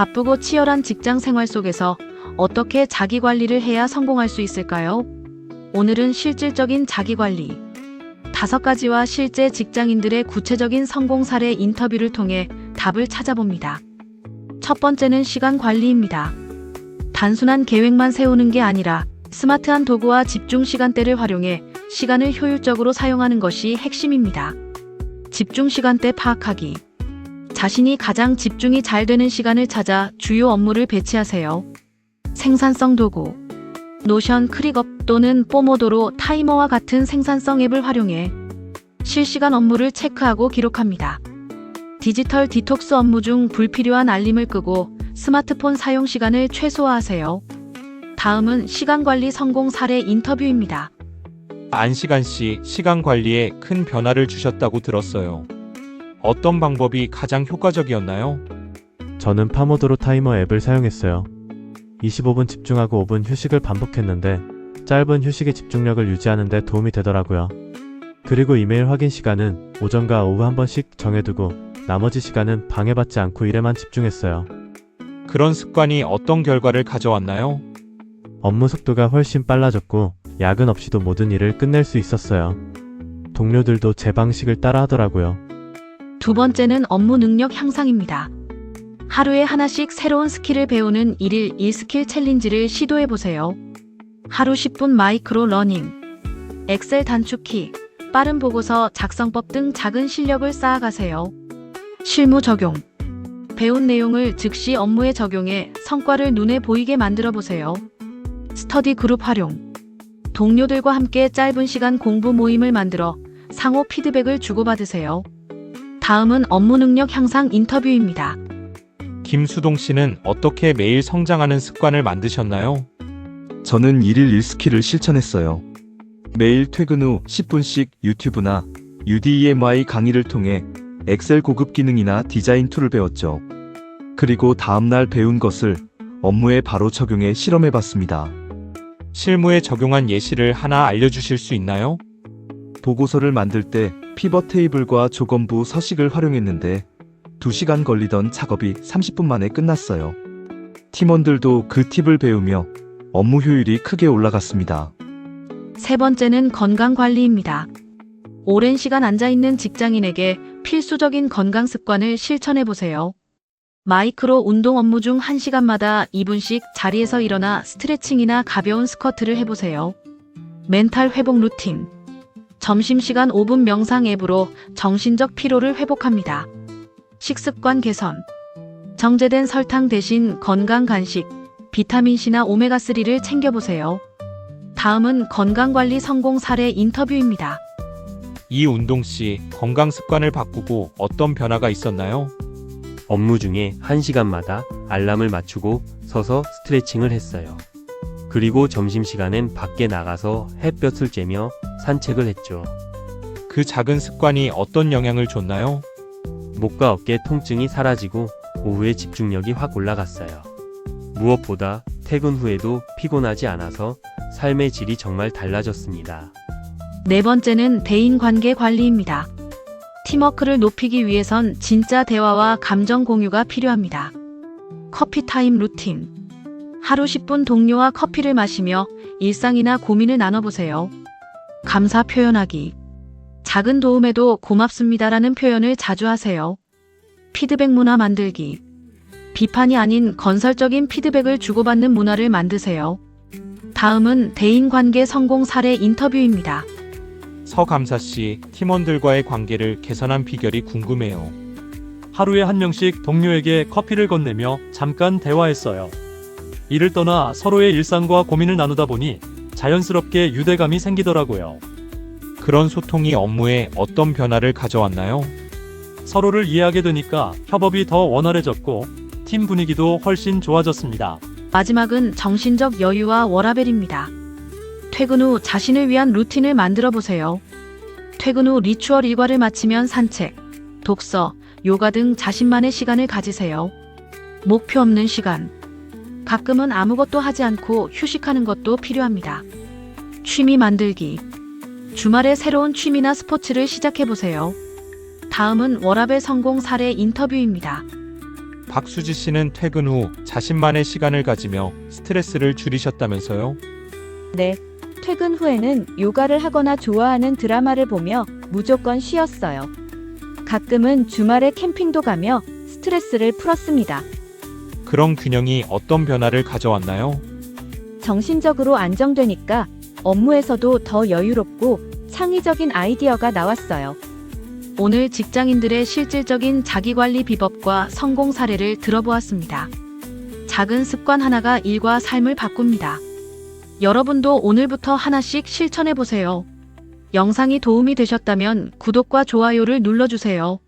바쁘고 치열한 직장 생활 속에서 어떻게 자기 관리를 해야 성공할 수 있을까요? 오늘은 실질적인 자기 관리. 다섯 가지와 실제 직장인들의 구체적인 성공 사례 인터뷰를 통해 답을 찾아봅니다. 첫 번째는 시간 관리입니다. 단순한 계획만 세우는 게 아니라 스마트한 도구와 집중 시간대를 활용해 시간을 효율적으로 사용하는 것이 핵심입니다. 집중 시간대 파악하기. 자신이 가장 집중이 잘 되는 시간을 찾아 주요 업무를 배치하세요. 생산성 도구. 노션 크릭업 또는 뽀모도로 타이머와 같은 생산성 앱을 활용해 실시간 업무를 체크하고 기록합니다. 디지털 디톡스 업무 중 불필요한 알림을 끄고 스마트폰 사용 시간을 최소화하세요. 다음은 시간 관리 성공 사례 인터뷰입니다. 안시간 씨 시간 관리에 큰 변화를 주셨다고 들었어요. 어떤 방법이 가장 효과적이었나요? 저는 파모도로 타이머 앱을 사용했어요. 25분 집중하고 5분 휴식을 반복했는데 짧은 휴식의 집중력을 유지하는 데 도움이 되더라고요. 그리고 이메일 확인 시간은 오전과 오후 한 번씩 정해두고 나머지 시간은 방해받지 않고 일에만 집중했어요. 그런 습관이 어떤 결과를 가져왔나요? 업무 속도가 훨씬 빨라졌고 야근 없이도 모든 일을 끝낼 수 있었어요. 동료들도 제 방식을 따라 하더라고요. 두 번째는 업무 능력 향상입니다. 하루에 하나씩 새로운 스킬을 배우는 1일 1스킬 챌린지를 시도해 보세요. 하루 10분 마이크로 러닝, 엑셀 단축키, 빠른 보고서 작성법 등 작은 실력을 쌓아가세요. 실무 적용. 배운 내용을 즉시 업무에 적용해 성과를 눈에 보이게 만들어 보세요. 스터디 그룹 활용. 동료들과 함께 짧은 시간 공부 모임을 만들어 상호 피드백을 주고받으세요. 다음은 업무 능력 향상 인터뷰입니다. 김수동 씨는 어떻게 매일 성장하는 습관을 만드셨나요? 저는 1일 1스킬을 실천했어요. 매일 퇴근 후 10분씩 유튜브나 UDMI 강의를 통해 엑셀 고급 기능이나 디자인 툴을 배웠죠. 그리고 다음날 배운 것을 업무에 바로 적용해 실험해 봤습니다. 실무에 적용한 예시를 하나 알려주실 수 있나요? 보고서를 만들 때 피벗 테이블과 조건부 서식을 활용했는데 2시간 걸리던 작업이 30분 만에 끝났어요. 팀원들도 그 팁을 배우며 업무 효율이 크게 올라갔습니다. 세 번째는 건강 관리입니다. 오랜 시간 앉아 있는 직장인에게 필수적인 건강 습관을 실천해 보세요. 마이크로 운동 업무 중 1시간마다 2분씩 자리에서 일어나 스트레칭이나 가벼운 스쿼트를 해보세요. 멘탈 회복 루틴. 점심시간 5분 명상 앱으로 정신적 피로를 회복합니다. 식습관 개선. 정제된 설탕 대신 건강 간식, 비타민C나 오메가3를 챙겨보세요. 다음은 건강관리 성공 사례 인터뷰입니다. 이 운동 씨 건강 습관을 바꾸고 어떤 변화가 있었나요? 업무 중에 1시간마다 알람을 맞추고 서서 스트레칭을 했어요. 그리고 점심시간엔 밖에 나가서 햇볕을 쬐며 산책을 했죠. 그 작은 습관이 어떤 영향을 줬나요? 목과 어깨 통증이 사라지고 오후에 집중력이 확 올라갔어요. 무엇보다 퇴근 후에도 피곤하지 않아서 삶의 질이 정말 달라졌습니다. 네 번째는 대인 관계 관리입니다. 팀워크를 높이기 위해선 진짜 대화와 감정 공유가 필요합니다. 커피 타임 루틴. 하루 10분 동료와 커피를 마시며 일상이나 고민을 나눠보세요. 감사 표현하기. 작은 도움에도 고맙습니다라는 표현을 자주 하세요. 피드백 문화 만들기. 비판이 아닌 건설적인 피드백을 주고받는 문화를 만드세요. 다음은 대인관계 성공 사례 인터뷰입니다. 서감사 씨 팀원들과의 관계를 개선한 비결이 궁금해요. 하루에 한 명씩 동료에게 커피를 건네며 잠깐 대화했어요. 일을 떠나 서로의 일상과 고민을 나누다 보니 자연스럽게 유대감이 생기더라고요. 그런 소통이 업무에 어떤 변화를 가져왔나요? 서로를 이해하게 되니까 협업이 더 원활해졌고 팀 분위기도 훨씬 좋아졌습니다. 마지막은 정신적 여유와 워라벨입니다. 퇴근 후 자신을 위한 루틴을 만들어 보세요. 퇴근 후 리추얼 일과를 마치면 산책, 독서, 요가 등 자신만의 시간을 가지세요. 목표 없는 시간. 가끔은 아무것도 하지 않고 휴식하는 것도 필요합니다. 취미 만들기. 주말에 새로운 취미나 스포츠를 시작해 보세요. 다음은 워라벨 성공 사례 인터뷰입니다. 박수지 씨는 퇴근 후 자신만의 시간을 가지며 스트레스를 줄이셨다면서요? 네. 퇴근 후에는 요가를 하거나 좋아하는 드라마를 보며 무조건 쉬었어요. 가끔은 주말에 캠핑도 가며 스트레스를 풀었습니다. 그런 균형이 어떤 변화를 가져왔나요? 정신적으로 안정되니까 업무에서도 더 여유롭고 창의적인 아이디어가 나왔어요. 오늘 직장인들의 실질적인 자기관리 비법과 성공 사례를 들어보았습니다. 작은 습관 하나가 일과 삶을 바꿉니다. 여러분도 오늘부터 하나씩 실천해 보세요. 영상이 도움이 되셨다면 구독과 좋아요를 눌러주세요.